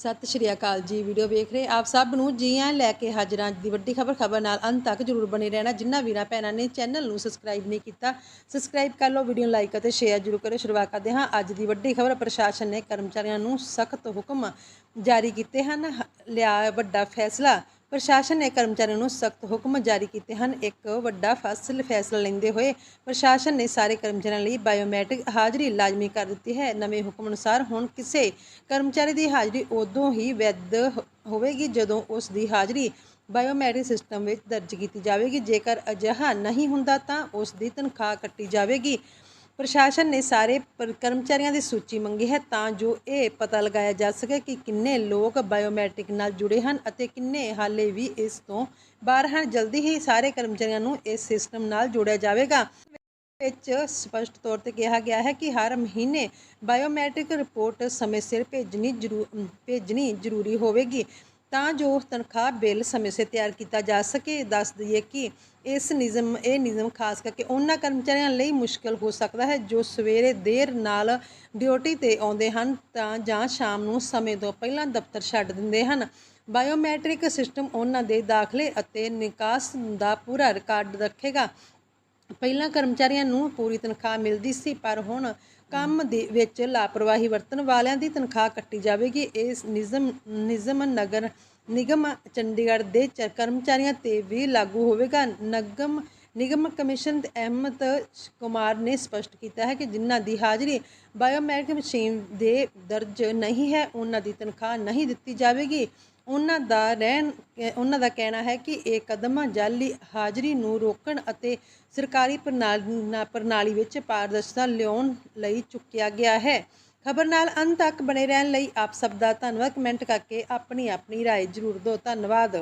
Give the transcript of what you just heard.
ਸਤਿ ਸ਼੍ਰੀ ਅਕਾਲ ਜੀ, ਵੀਡੀਓ ਵੇਖ ਰਹੇ ਆਪ ਸਭ ਨੂੰ ਜੀ ਆਇਆਂ ਲੈ ਕੇ ਹਾਜ਼ਰ ਅੱਜ ਦੀ ਵੱਡੀ ਖਬਰ ਖਬਰ ਨਾਲ ਅੰਤ ਤੱਕ ਜਰੂਰ ਬਣੇ ਰਹਿਣਾ। ਜਿਨ੍ਹਾਂ ਵੀਰਾਂ ਭੈਣਾਂ ਨੇ ਚੈਨਲ ਨੂੰ ਸਬਸਕ੍ਰਾਈਬ ਨਹੀਂ ਕੀਤਾ, ਸਬਸਕ੍ਰਾਈਬ ਕਰ ਲਓ, ਵੀਡੀਓ ਲਾਈਕ ਅਤੇ ਸ਼ੇਅਰ ਜਰੂਰ ਕਰੋ ਸ਼ੁਰੂਆਤ ਕਰਦੇ ਹਾਂ। ਅੱਜ ਦੀ ਵੱਡੀ ਖਬਰ, ਪ੍ਰਸ਼ਾਸਨ ਨੇ ਕਰਮਚਾਰੀਆਂ ਨੂੰ ਸਖਤ ਹੁਕਮ ਜਾਰੀ ਕੀਤੇ ਹਨ। ਲਿਆ ਵੱਡਾ ਫੈਸਲਾ ਪ੍ਰਸ਼ਾਸਨ ਨੇ ਕਰਮਚਾਰੀਆਂ ਨੂੰ ਸਖਤ ਹੁਕਮ ਜਾਰੀ ਕੀਤੇ ਹਨ। ਇੱਕ ਵੱਡਾ ਫਸਲ ਫੈਸਲਾ ਲੈਂਦੇ ਹੋਏ ਪ੍ਰਸ਼ਾਸਨ ਨੇ ਸਾਰੇ ਕਰਮਚਾਰੀਆਂ ਲਈ ਬਾਇਓਮੈਟ੍ਰਿਕ ਹਾਜ਼ਰੀ ਲਾਜ਼ਮੀ ਕਰ ਦਿੱਤੀ ਹੈ। ਨਵੇਂ ਹੁਕਮ ਅਨੁਸਾਰ ਹੁਣ ਕਿਸੇ ਕਰਮਚਾਰੀ ਦੀ ਹਾਜ਼ਰੀ ਉਦੋਂ ਹੀ ਵੈਧ ਹੋਵੇਗੀ ਜਦੋਂ ਉਸ ਦੀ ਹਾਜ਼ਰੀ ਬਾਇਓਮੈਟ੍ਰਿਕ ਸਿਸਟਮ ਵਿੱਚ ਦਰਜ ਕੀਤੀ ਜਾਵੇਗੀ। ਜੇਕਰ ਅਜਿਹਾ ਨਹੀਂ ਹੁੰਦਾ ਤਾਂ ਉਸ ਦੀ ਤਨਖਾਹ ਕੱਟੀ ਜਾਵੇਗੀ। ਪ੍ਰਸ਼ਾਸਨ ਨੇ ਸਾਰੇ ਪਰ- ਕਰਮਚਾਰੀਆਂ ਦੀ ਸੂਚੀ ਮੰਗੀ ਹੈ ਤਾਂ ਜੋ ਇਹ ਪਤਾ ਲਗਾਇਆ ਜਾ ਸਕੇ ਕਿ ਕਿੰਨੇ ਲੋਕ ਬਾਇਓਮੈਟ੍ਰਿਕ ਨਾਲ ਜੁੜੇ ਹਨ ਅਤੇ ਕਿੰਨੇ ਹਾਲੇ ਵੀ ਇਸ ਤੋਂ ਬਾਹਰ ਹਨ। ਜਲਦੀ ਹੀ ਸਾਰੇ ਕਰਮਚਾਰੀਆਂ ਨੂੰ ਇਸ ਸਿਸਟਮ ਨਾਲ ਜੋੜਿਆ ਜਾਵੇਗਾ। ਵਿੱਚ ਸਪਸ਼ਟ ਤੌਰ ਤੇ ਕਿਹਾ ਗਿਆ ਹੈ ਕਿ ਹਰ ਮਹੀਨੇ ਬਾਇਓਮੈਟ੍ਰਿਕ ਰਿਪੋਰਟ ਸਮੇਂ ਸਿਰ ਭੇਜਣੀ ਜ਼ਰੂ, ਭੇਜਣੀ ਜ਼ਰੂਰੀ ਹੋਵੇਗੀ। ਤਾਂ ਜੋ ਤਨਖਾਹ ਬਿੱਲ ਸਮੇਂ ਸਿਰ ਤਿਆਰ ਕੀਤਾ ਜਾ ਸਕੇ। ਦੱਸ ਦਈਏ ਕਿ ਇਸ ਨਿਯਮ, ਇਹ ਨਿਯਮ ਖਾਸ ਕਰਕੇ ਉਹਨਾਂ ਕਰਮਚਾਰੀਆਂ ਲਈ ਮੁਸ਼ਕਲ ਹੋ ਸਕਦਾ ਹੈ ਜੋ ਸਵੇਰੇ ਦੇਰ ਨਾਲ ਡਿਊਟੀ ਤੇ ਆਉਂਦੇ ਹਨ ਤਾਂ ਜਾਂ ਸ਼ਾਮ ਨੂੰ ਸਮੇਂ ਤੋਂ ਪਹਿਲਾਂ ਦਫ਼ਤਰ ਛੱਡ ਦਿੰਦੇ ਹਨ। ਬਾਇਓਮੈਟ੍ਰਿਕ ਸਿਸਟਮ ਉਹਨਾਂ ਦੇ ਦਾਖਲੇ ਅਤੇ ਨਿਕਾਸ ਦਾ ਪੂਰਾ ਰਿਕਾਰਡ ਰੱਖੇਗਾ। ਪਹਿਲਾਂ ਕਰਮਚਾਰੀਆਂ ਨੂੰ ਪੂਰੀ ਤਨਖਾਹ ਮਿਲਦੀ ਸੀ, ਪਰ ਹੁਣ ਕੰਮ ਦੇ ਵਿੱਚ ਲਾਪਰਵਾਹੀ ਵਰਤਣ ਵਾਲਿਆਂ ਦੀ ਤਨਖਾਹ ਕੱਟੀ ਜਾਵੇਗੀ। ਇਸ ਨਿਯਮ ਨਿਯਮ ਨਗਰ ਨਿਗਮ ਚੰਡੀਗੜ੍ਹ ਦੇ ਚ- ਕਰਮਚਾਰੀਆਂ ਤੇ ਵੀ ਲਾਗੂ ਹੋਵੇਗਾ। ਨਗਮ ਨਿਗਮ ਕਮਿਸ਼ਨ ਅਹਿਮਦ ਕੁਮਾਰ ਨੇ ਸਪਸ਼ਟ ਕੀਤਾ ਹੈ ਕਿ ਜਿਨ੍ਹਾਂ ਦੀ ਹਾਜ਼ਰੀ ਬਾਇਓਮੈਟ੍ਰਿਕ ਮਸ਼ੀਨ ਦੇ ਦਰਜ ਨਹੀਂ ਹੈ ਉਹਨਾਂ ਦੀ ਤਨਖਾਹ ਨਹੀਂ ਦਿੱਤੀ ਜਾਵੇਗੀ ਉਹਨਾਂ ਦਾ ਰਹਿਣ ਉਹਨਾਂ ਦਾ ਕਹਿਣਾ ਹੈ ਕਿ ਇਹ ਕਦਮ ਜਾਲੀ ਹਾਜ਼ਰੀ ਨੂੰ ਰੋਕਣ ਅਤੇ ਸਰਕਾਰੀ ਪ੍ਰਣਾਲੀ ਨਾ- ਪ੍ਰਣਾਲੀ ਵਿੱਚ ਪਾਰਦਰਸ਼ਤਾ ਲਿਆਉਣ ਲਈ ਚੁੱਕਿਆ ਗਿਆ ਹੈ ਖਬਰ ਨਾਲ ਅੰਤ ਤੱਕ ਬਣੇ ਰਹਿਣ ਲਈ ਆਪ ਸਭ ਦਾ ਧੰਨਵਾਦ ਕਮੈਂਟ ਕਰਕੇ ਆਪਣੀ ਆਪਣੀ رائے ਜ਼ਰੂਰ ਦਿਓ ਧੰਨਵਾਦ